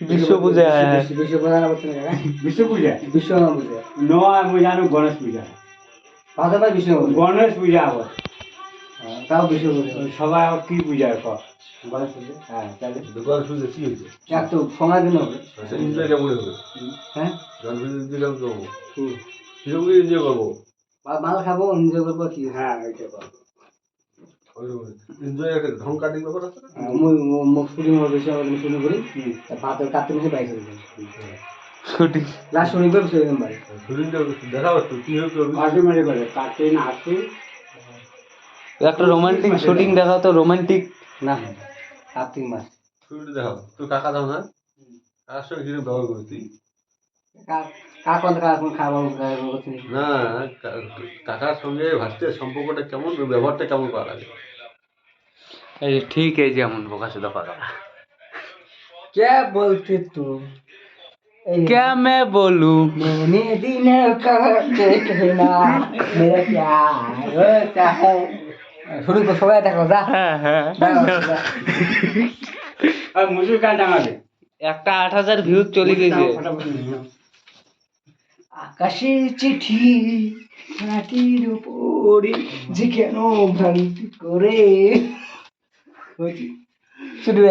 বিশ্ব পূজা হ্যাঁ। বিশ্ব- বিশ্ব পূজা না। বিশ্ব পূজা বিশ্বকর্মা পূজা নয় মুই জানো গণেশ পূজা। বিশ্বকর্মা পূজা গণেশ পূজা আবার। হ্যাঁ, তাও বিশ্ব পূজা সবাই আবার কি পূজা কর গণেশ পূজা? হ্যাঁ তাহলে দোকান শুনতে কি হয়েছে? এক তো সময় দিন হবে। আচ্ছা এনজয় কেমন হবে? হ্যাঁ? গান এনজয় কেমন করব? এনজয় করব? মাল খাব এনজয় করব কি? হ্যাঁ ওইটা কর একটা কাটিং ব্যাপার আছে মুখ শুটিং হবে বেশি হবে শুটিং করি। হুম। ভাদ্র কার্তিক মাসে শুটিং লাস্ট শুটিং করব শুটিংটা দেখাও একটু কি হবে করবি? অটোমেটিক করে কাটে না একটা রোমান্টিক শুটিং দেখাও তো রোমান্টিক না কার্তিক মাস। শুটিংটা দেখাও তুই কাকা দাও না কাকার সঙ্গে কীরকম ব্যবহার করবি না কা- কাকার সঙ্গে ভাস্তের সম্পর্কটা কেমন ব্যবহারটা কেমন করা লাগে এই ঠিক है যেমন প্রকাশ দফা क्या बोलते तू क्या मैं बोलूं मैंने दिन का कहना मेरा प्यार होता है শুরু তো সবাই দেখো যা হ্যাঁ হ্যাঁ আর মুসুর কান টাঙাবে একটা আট হাজার ভিউ চলে গেছে আকাশের চিঠি মাটির উপরে যে কেন ভ্রান্তি করে? শুধু